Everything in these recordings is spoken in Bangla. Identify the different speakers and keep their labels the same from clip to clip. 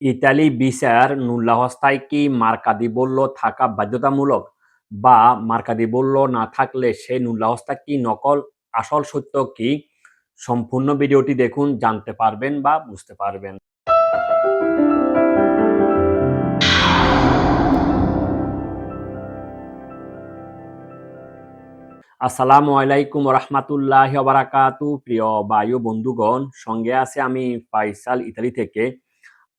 Speaker 1: ইতালি ভিসার মূল্যাবস্থায় কি মার্কাদি বলল থাকা বাধ্যতামূলক বা মার্কাদি বলল না থাকলে সেই মূল্যাবস্থা কি নকল আসল সত্য কি? সম্পূর্ণ ভিডিওটি দেখুন, জানতে পারবেন বা বুঝতে পারবেন। আসসালামু আলাইকুম রহমাতুল্লাহ বারাকাতু প্রিয় বায়ু বন্ধুগণ, সঙ্গে আছে আমি ফাইসাল ইতালি থেকে।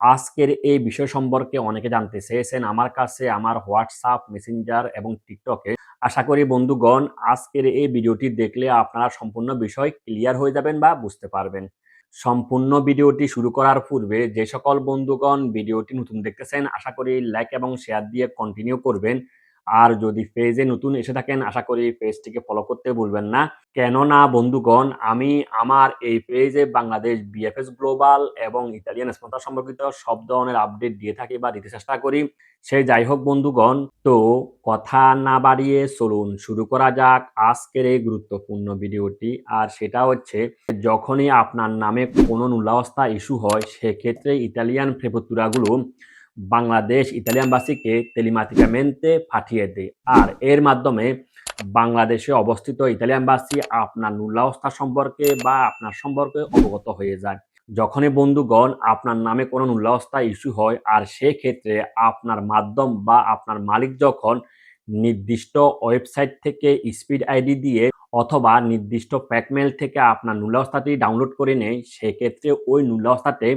Speaker 1: আজকের এই বিষয় সম্পর্কে অনেকে জানতে চেয়েছেন। আমার কাছে আমার হোয়াটসঅ্যাপ, মেসেঞ্জার এবং টিকটকে আশা করি বন্ধুগণ, আজকের এই ভিডিওটি দেখলে আপনারা সম্পূর্ণ বিষয় ক্লিয়ার হয়ে যাবেন বা বুঝতে পারবেন। সম্পূর্ণ ভিডিওটি শুরু করার পূর্বে যে সকল বন্ধুগণ ভিডিওটি নতুন দেখতেছেন, আশা করি লাইক এবং শেয়ার দিয়ে কন্টিনিউ করবেন। আর যদি ফেজে নতুন এসে থাকেন, আশা করি পেজটিকে ফলো করতে ভুলবেন না। কেননা, বন্ধুগণ, আমি আমার এই পেজে বাংলাদেশ বিএফএস গ্লোবাল এবং ইতালিয়ান স্পন্সর সম্পর্কিত সব ধরনের আপডেট দিয়ে থাকি বা দিতে চেষ্টা করি। সে যাই হোক, বন্ধুগণ, তো কথা না বাড়িয়ে চলুন, শুরু করা যাক আজকের এই গুরুত্বপূর্ণ ভিডিওটি। আর সেটা হচ্ছে, যখনই আপনার নামে কোনো নুলাবস্থা ইস্যু হয়, সেক্ষেত্রে ইতালিয়ান ফেপতুরাগুলো বাংলাদেশ ইতালিয়ানবাসীকে টেলিমাটিকামেন্টে পাঠিয়ে দেয় আর এর মাধ্যমে বাংলাদেশে অবস্থিত ইতালিয়ানবাসী আপনার নুল্লাবস্থা সম্পর্কে বা আপনার সম্পর্কে অবগত হয়ে যায় যখনই বন্ধুগণ আপনার নামে কোনো নুল্লাবস্থা ইস্যু হয়, আর সেক্ষেত্রে আপনার মাধ্যম বা আপনার মালিক যখন নির্দিষ্ট ওয়েবসাইট থেকে স্পিড আইডি দিয়ে অথবা নির্দিষ্ট প্যাকমেল থেকে আপনার নুল্লাবস্থাটি ডাউনলোড করে নেয়, সেক্ষেত্রে ওই নুল্লাবস্থাতে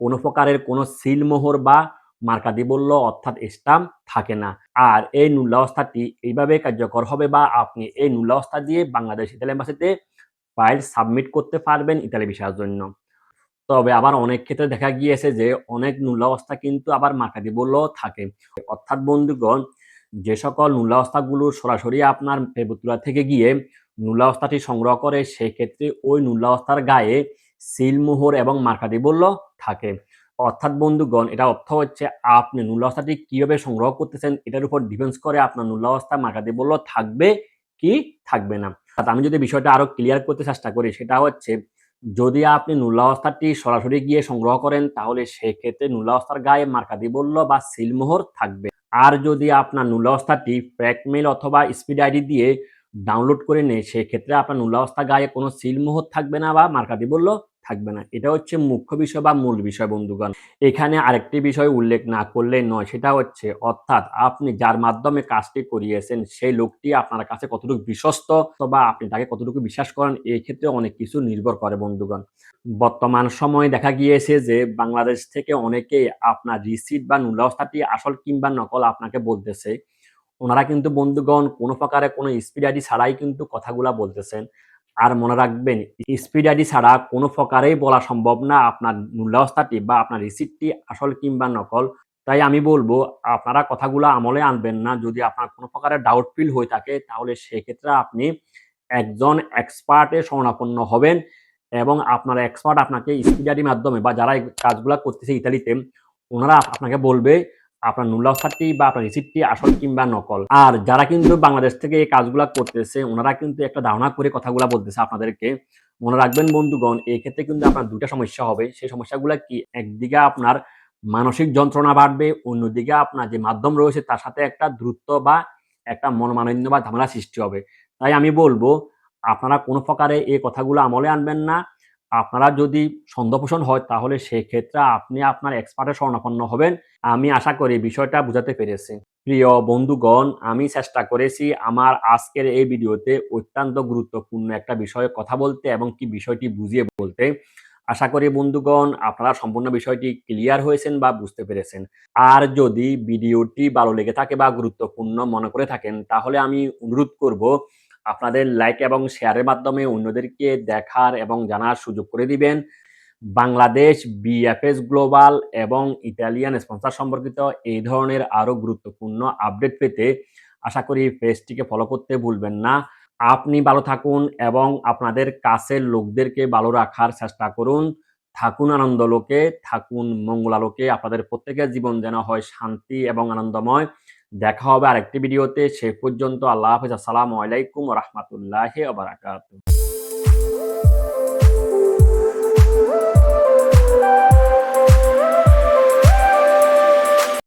Speaker 1: কোনো প্রকারের কোনো সিলমোহর বা মার্কাদি বলল, অর্থাৎ স্টাম্প থাকে না। আর এই নুল্লাবস্থাটি এইভাবে কার্যকর হবে বা আপনি এই নুল্লাবস্থা দিয়ে বাংলাদেশ ইতালি এম্বাসিতে ফাইল সাবমিট করতে পারবেন ইতালি বিষয়ের জন্য। তবে আবার অনেক ক্ষেত্রে দেখা গিয়েছে যে অনেক নুল্লাবস্থা কিন্তু আবার মার্কাদি বললেও থাকে। অর্থাৎ বন্ধুগণ, যে সকল নুল্লাবস্থাগুলো সরাসরি আপনার ফেবুতুরা থেকে গিয়ে নুল্লাবস্থাটি সংগ্রহ করে, সেক্ষেত্রে ওই নুল্লাবস্থার গায়ে সিলমোহর এবং মার্কাদি বলল থাকে। অর্থাৎ বন্ধুগণ, এটা অর্থ হচ্ছে আপনি নুল্লাবস্থাটি কীভাবে সংগ্রহ করতেছেন, এটার উপর ডিপেন্স করে আপনার নুল্লাবস্থা মার্কাদি বলল, থাকবে কি থাকবে না? অর্থাৎ আমি যদি বিষয়টা আরও ক্লিয়ার করতে চেষ্টা করি, সেটা হচ্ছে যদি আপনি নুল্লাবস্থাটি সরাসরি গিয়ে সংগ্রহ করেন, তাহলে সেক্ষেত্রে নুল্লাবস্থার গায়ে মার্কাদি বলল বা সিলমোহর থাকবে। আর যদি আপনার নুল্লাবস্থাটি প্যাকমেল অথবা স্পিড আইডি দিয়ে ডাউনলোড করে নেয়, সেক্ষেত্রে আপনার নুল্লাবস্থা গায়ে কোনো সিলমোহর থাকবে না বা মার্কাদি বলল থাকবে না। এটা হচ্ছে মুখ্য বিষয় বা মূল বিষয়, বন্ধুগণ। এখানে আরেকটি বিষয় উল্লেখ না করলে নয়, সেটা হচ্ছে, অর্থাৎ আপনি যার মাধ্যমে কাজটি করিয়েছেন, সেই লোকটি আপনার কাছে কতটুকু বিশ্বস্ত বা আপনি তাকে কতটুকু বিশ্বাস করেন, এই ক্ষেত্রে অনেক কিছু নির্ভর করে, বন্ধুগণ। বর্তমান সময়ে দেখা গিয়েছে যে, বাংলাদেশ থেকে অনেকেই আপনার রিসিট বা নুলাবস্থাটি আসল কিংবা নকল আপনাকে বলতেছে। ওনারা কিন্তু, বন্ধুগণ, কোনো প্রকারে কোনো স্পিড আইডি ছাড়াই কিন্তু কথাগুলা বলতেছেন। আর মনে রাখবেন স্পিড আইডি ছাড়া কোনো প্রকারেই বলা সম্ভব না আপনার মূল্যাবস্থাটি বা আপনার রিসিপ্টটি আসল কিংবা নকল। তাই আমি বলব, আপনারা কথাগুলো আমলে আনবেন না। যদি আপনার কোনো প্রকারের ডাউট ফিল হয়ে থাকে, তাহলে সেক্ষেত্রে আপনি একজন এক্সপার্টের শরণাপন্ন হবেন এবং আপনার এক্সপার্ট আপনাকে স্পিড আইডির মাধ্যমে বা যারা কাজগুলো করতেছে ইতালিতে, ওনারা আপনাকে বলবে আপনার নুলাফারটি বা আপনার রিসিপ্টটি আসল কিংবা নকল। আর যারা কিন্তু বাংলাদেশ থেকে এই কাজগুলা করতেছে, ওনারা কিন্তু একটা ধারণা করে কথাগুলা বলতেছে আপনাদেরকে। মনে রাখবেন বন্ধুগণ, এই ক্ষেত্রে কিন্তু আপনার দুটা সমস্যা হবে। সেই সমস্যাগুলো কি? একদিকে আপনার মানসিক যন্ত্রণা বাড়বে, অন্যদিকে আপনার যে মাধ্যম রয়েছে তার সাথে একটা দ্রুত বা একটা মনমানন্য বা ঝামেলা সৃষ্টি হবে। তাই আমি বলব, আপনারা কোনো প্রকারে এই কথাগুলো আমলে আনবেন না। আপনারা যদি সন্দেহপোষণ হয়, তাহলে সেক্ষেত্রে আপনি আপনার এক্সপার্টের স্বর্ণাপন্ন হবেন। আমি আশা করি বিষয়টা বুঝাতে পেরেছি। প্রিয় বন্ধুগণ, আমি চেষ্টা করেছি আমার আজকের এই ভিডিওতে অত্যন্ত গুরুত্বপূর্ণ একটা বিষয়ে কথা বলতে এবং কি বিষয়টি বুঝিয়ে বলতে। আশা করি বন্ধুগণ, আপনারা সম্পূর্ণ বিষয়টি ক্লিয়ার হয়েছেন বা বুঝতে পেরেছেন। আর যদি ভিডিওটি ভালো লেগে থাকে বা গুরুত্বপূর্ণ মনে করে থাকেন, তাহলে আমি অনুরোধ করব আপনাদের লাইক এবং শেয়ারের মাধ্যমে অন্যদেরকে দেখার এবং জানার সুযোগ করে দিবেন। বাংলাদেশ বিএফএস গ্লোবাল এবং ইতালিয়ান স্পন্সার সম্পর্কিত এই ধরনের আরও গুরুত্বপূর্ণ আপডেট পেতে আশা করি পেজটিকে ফলো করতে ভুলবেন না। আপনি ভালো থাকুন এবং আপনাদের কাছের লোকদেরকে ভালো রাখার চেষ্টা করুন। থাকুন আনন্দ লোকে, থাকুন মঙ্গলালোকে। আপনাদের প্রত্যেকের জীবন যেন হয় শান্তি এবং আনন্দময়। দেখা হবে আরেকটি ভিডিওতে। সে পর্যন্ত আল্লাহ হাফিজ। আসসালামু আলাইকুম রহমতুল্লাহ বারাকাতু